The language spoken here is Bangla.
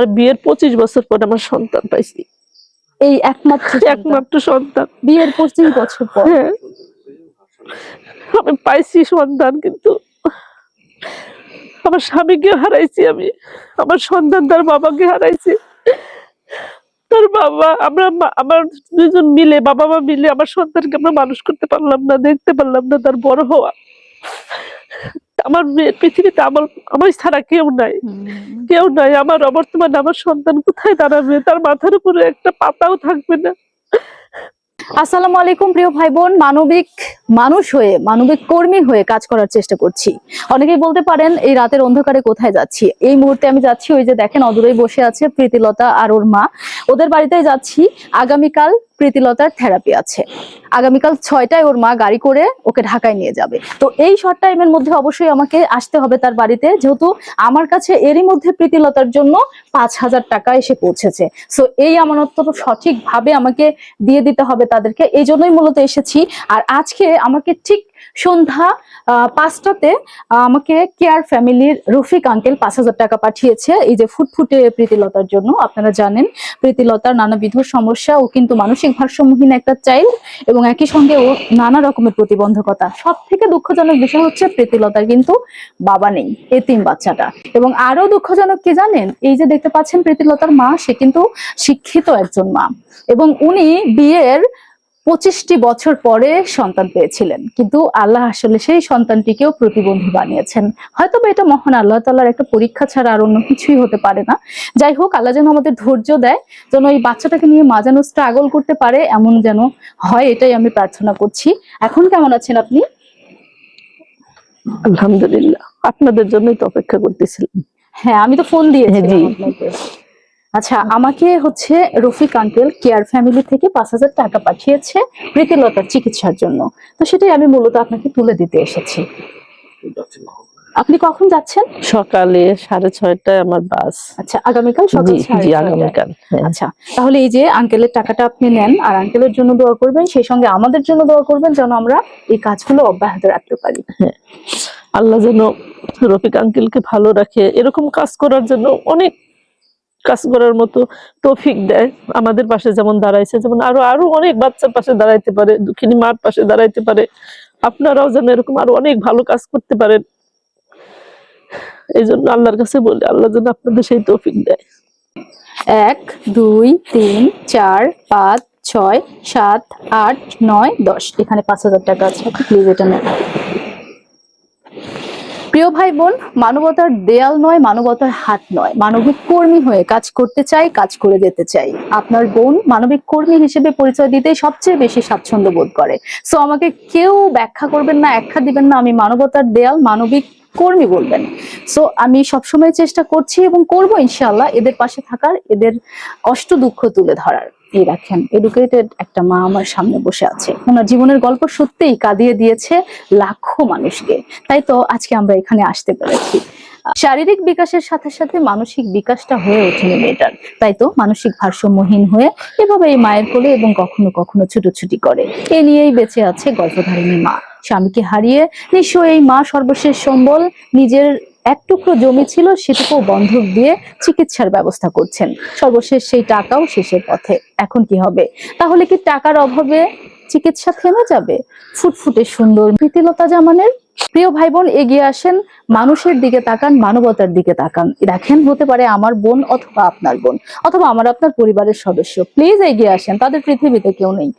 আমার বিয়ের পঁচিশ বছর পর আমার সন্তান পাইছি। এই একমাত্র একমাত্র সন্তান। বিয়ের পঁচিশ বছর পর। হ্যাঁ। আমি পাইছি সন্তান কিন্তু আমার স্বামীকে হারাইছি আমি। আমার সন্তান তার বাবাকে হারাইছি। তার বাবা আমরা আমার দুজন মিলে বাবা মা মিলে আমার সন্তানকে আমরা মানুষ করতে পারলাম না দেখতে পারলাম না তার বড় হওয়া। আমার পৃথিবীতে আমার আমার ছাড়া কেউ নাই। কেউ নাই। আমার অবর্তমানে আমার সন্তান কোথায় দাঁড়াবে? তার মাথার উপরে একটা পাতাও থাকবে না। আসসালামু আলাইকুম প্রিয় ভাই বোন মানবিক মানুষ হয়ে মানবিক কর্মী হয়ে কাজ করার চেষ্টা করছি। অনেকেই বলতে পারেন এই রাতের অন্ধকারে কোথায় যাচ্ছি? এই মুহূর্তে আমি যাচ্ছি ওই যে দেখেন অদূরেই বসে আছে প্রীতিলতা আর ওর মা। ওদের বাড়িতে যাচ্ছি। আগামীকাল প্রীতিলতার থেরাপি আছে। আগামীকাল ছয়টায় ওর মা গাড়ি করে ওকে ঢাকায় নিয়ে যাবে। তো এই শর্ট টাইমের মধ্যে অবশ্যই আমাকে আসতে হবে তার বাড়িতে, যেহেতু আমার কাছে এরই মধ্যে প্রীতিলতার জন্য পাঁচ হাজার টাকা এসে পৌঁছেছে। সো এই আমানত সঠিকভাবে আমাকে দিয়ে দিতে হবে তাদেরকে। এই জন্যই মূলত এসেছি। আর আজকে আমাকে ঠিক সন্ধ্যা পাঁচটাতে আমাকে কেয়ার ফ্যামিলির রফিক আঙ্কেল পাঁচ হাজার টাকা পাঠিয়েছে। এই যে ফুটফুটে প্রীতিলতার জন্য, আপনারা জানেন, প্রীতিলতার নানাবিধ সমস্যা, ও কিন্তু মানসিক ভারসাম্যহীন একটা চাইল্ড এবং একই সঙ্গে ও নানা রকমের প্রতিবন্ধকতা। সব থেকে দুঃখজনক বিষয় হচ্ছে, প্রীতিলতার কিন্তু বাবা নেই, এতিম বাচ্চাটা। এবং আরও দুঃখজনক কি জানেন, এই যে দেখতে পাচ্ছেন প্রীতিলতার মা, সে কিন্তু শিক্ষিত একজন মা। এবং উনি বিয়ের পঁচিশটি বছর পরে সন্তান পেয়েছিলেন। কিন্তু আল্লাহ আসলে সেই সন্তানটিকেও প্রতিবন্ধী বানিয়েছেন। হয়তো বা এটা মহান আল্লাহ তাল্লার একটা পরীক্ষা ছাড়া আর অন্য কিছুই হতে পারে না। যাই হোক আল্লাহ যেন আমাদের ধৈর্য দেয় যেন এই বাচ্চাটাকে নিয়ে মা যেন স্ট্রাগল করতে পারে এমন যেন হয় এটাই আমি প্রার্থনা করছি। এখন কেমন আছেন আপনি? আলহামদুলিল্লাহ। আপনাদের জন্যই তো অপেক্ষা করতেছিলাম। হ্যাঁ আমি তো ফোন দিয়েছি জি। আচ্ছা আমাকে হচ্ছে রফিক আঙ্কেল কেয়ার ফ্যামিলি থেকে পাঁচ হাজার টাকা পাঠিয়েছে প্রীতিলতার চিকিৎসার জন্য। তো সেটাই আমি মূলত আপনাকে তুলে দিতে এসেছি। আপনি কখন যাচ্ছেন? সকালে সাড়ে ছয়টায় আমার বাস। আচ্ছা আগামীকাল সকাল জি। আগামীকাল হ্যাঁ। আচ্ছা তাহলে এই যে আঙ্কেলের টাকাটা আপনি নেন আর আঙ্কেলের জন্য দোয়া করবেন সেই সঙ্গে আমাদের জন্য দোয়া করবেন যেন আমরা এই কাজগুলো অব্যাহত রাখতে পারি। হ্যাঁ। আল্লাহ যেন রফিক আঙ্কেলকে ভালো রাখে। এরকম কাজ করার জন্য অনেক কাজ করার মতো তৌফিক দেয়। আমাদের পাশে যেমন দাঁড়াইছে, যেমন আরও আরও অনেক বাচ্চার পাশে দাঁড়াইতে পারে, দুঃখিনী মার পাশে দাঁড়াইতে পারে। আপনারাও যেন এরকম আরও অনেক ভালো কাজ করতে পারেন। এই জন্য আল্লাহর কাছে বলি, আল্লাহ যেন আপনাদের সেই তৌফিক দেয়। এক, দুই, তিন, চার, পাঁচ, ছয়, সাত, আট, নয়, দশ। এখানে পাঁচ হাজার টাকা আছে। প্লিজ এটা নেন প্রিয় ভাই বোন মানবতার দেয়াল নয়, মানবতার হাত নয়। মানবিক কর্মী হয়ে কাজ করতে চাই, কাজ করে যেতে চাই। আপনার বোন মানবিক কর্মী হিসেবে পরিচয় দিতে সবচেয়ে বেশি স্বাচ্ছন্দ্য বোধ করে। সো আমাকে কেউ ব্যাখ্যা করবেন না ব্যাখ্যা দিবেন না, আমি মানবতার দেয়াল, মানবিক কর্মী বলবেন। সো আমি সবসময় চেষ্টা করছি এবং করব ইনশাআল্লাহ এদের পাশে থাকার, এদের কষ্ট দুঃখ তুলে ধরার। এই এডুকেটেড একটা মা আমার সামনে বসে আছে। ওনার জীবনের গল্প সত্যিই কাঁদিয়ে দিয়েছে লাখো মানুষকে। তাই তো আজকে আমরা এখানে আসতে পেরেছি। শারীরিক বিকাশের সাথে সাথে মানসিক বিকাশটা হয়ে ওঠেনি মেয়েটার। তাই তো মানসিক ভারসাম্যহীন হয়ে এভাবে এই মায়ের কোলে এবং কখনো কখনো ছুটোছুটি করে। এ নিয়েই বেঁচে আছে গর্ভধারিণী মা। স্বামীকে হারিয়ে নিশ্চয়ই এই মা সর্বশেষ সম্বল নিজের এক টুকরো জমি ছিল সেটুকু বন্ধক দিয়ে চিকিৎসার ব্যবস্থা করছেন। সর্বশেষ সেই টাকাও শেষের পথে। এখন কি হবে? তাহলে কি টাকার অভাবে চিকিৎসা থেমে যাবে? ফুটফুটে সুন্দর প্রীতিলতা জামানের প্রিয় ভাই বোন এগিয়ে আসেন, মানুষের দিকে তাকান, মানবতার দিকে তাকান। দেখেন, হতে পারে আমার বোন অথবা আপনার বোন, অথবা আমার আপনার পরিবারের সদস্য। প্লিজ এগিয়ে আসেন, তাদের পৃথিবীতে কেউ নেই।